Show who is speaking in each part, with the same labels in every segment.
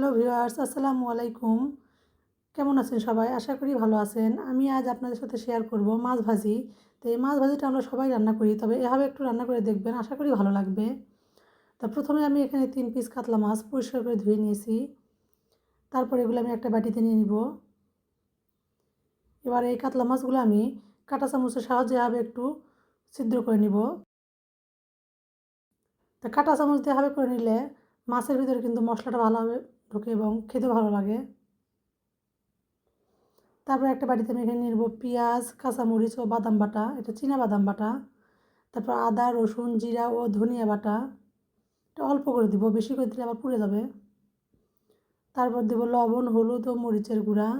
Speaker 1: Hello viewers, আসসালামু আলাইকুম। কেমন আছেন সবাই? আশা করি ভালো আছেন। আমি আজ আপনাদের সাথে শেয়ার করব মাছ ভাজি। তো এই মাছ ভাজিটা আমরা সবাই রান্না করি, তবে এভাবে একটু রান্না করে দেখবেন, আশা করি ভালো লাগবে। তা প্রথমে আমি এখানে তিন পিস কাতলা মাছ পরিষ্কার করে ধুয়ে নিয়েছি। তারপর এগুলো আমি একটা বাটিতে নিয়ে নিব। এবার এই কাতলা মাছগুলো আমি কাঁটা চামচের সাহায্যে এভাবে একটু ছিদ্র করে নিব। তা কাঁটা চামচ দিয়ে এভাবে করে নিলে মাছের ভিতরে কিন্তু মশলাটা ভালোভাবে ঢোকে এবং খেতে ভালো লাগে। তারপর একটা বাটিতে আমি এখানে নেব পেঁয়াজ, কাঁচামরিচ ও বাদাম বাটা। এটা চীনা বাদাম বাটা। তারপর আদা, রসুন, জিরা ও ধনিয়া বাটা। এটা অল্প করে দিব, বেশি করে দিলে আবার পুড়ে যাবে। তারপর দেব লবণ, হলুদ ও মরিচের গুঁড়া।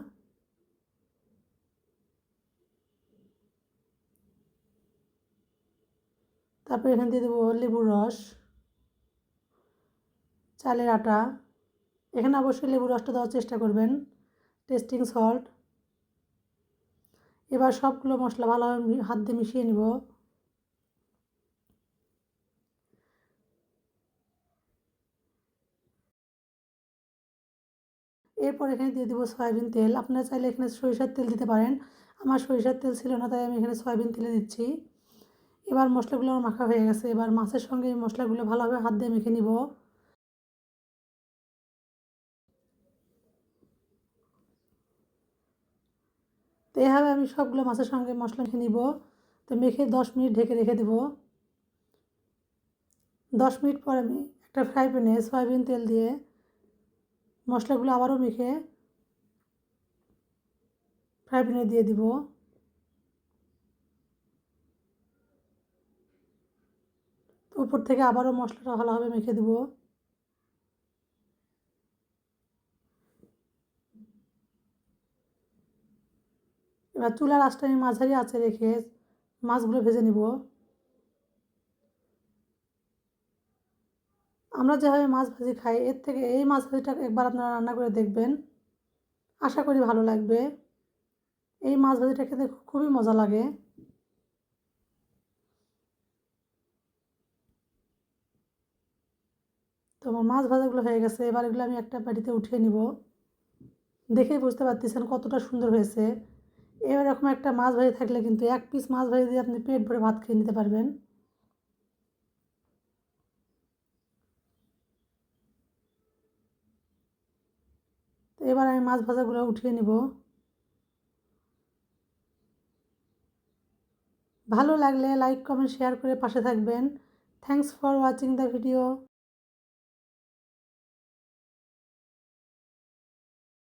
Speaker 1: তারপর এখানে দিয়ে দেবো লেবুর রস, চালের আটা। এখানে অবশ্যই লেবু রসটা দেওয়ার চেষ্টা করবেন। টেস্টিং সল্ট এবার সবগুলো মশলা ভালোভাবে হাত দিয়ে মিশিয়ে নিব। এরপর এখানে দিয়ে দেবো সয়াবিন তেল। আপনারা চাইলে এখানে সরিষার তেল দিতে পারেন। আমার সরিষার তেল ছিল না, তাই আমি এখানে সয়াবিন তেলে দিচ্ছি। এবার মশলাগুলো আমার মাখা হয়ে গেছে। এবার মাছের সঙ্গে এই মশলাগুলো ভালোভাবে হাত দিয়ে মেখে নিব। এভাবে আমি সবগুলো মাছের সঙ্গে মশলা মেখে নিব। তো মেখে দশ মিনিট ঢেকে রেখে দেব। দশ মিনিট পর আমি একটা ফ্রাই প্যানে সয়াবিন তেল দিয়ে মশলাগুলো আবারও মেখে ফ্রাই প্যানে দিয়ে দিব। উপর থেকে আবারও মশলাটা ভালোভাবে মেখে দেবো। এবার চুলার আঁচটা আমি মাঝারি আঁচে রেখে মাছগুলো ভেজে নিব। আমরা যেভাবে মাছ ভাজি খাই, এর থেকে এই মাছ ভাজিটা একবার আপনারা রান্না করে দেখবেন। আশা করি ভালো লাগবে। এই মাছ ভাজিটা খেতে খুবই মজা লাগে। তো আমার মাছ ভাজাগুলো হয়ে গেছে, এবার এগুলো আমি একটা বাড়িতে উঠিয়ে নিব। দেখেই বুঝতে পারতেছেন কতটা সুন্দর হয়েছে। এরকম একটা মাছ ভাজি থাকলে কিন্তু এক পিস মাছ ভাজি দিয়ে আপনি পেট ভরে ভাত খেয়ে নিতে পারবেন। তো এবার আমি মাছ ভাজাগুলো উঠিয়ে নিব। ভালো লাগলে লাইক কমেন্ট শেয়ার করে পাশে থাকবেন। Thanks for watching the video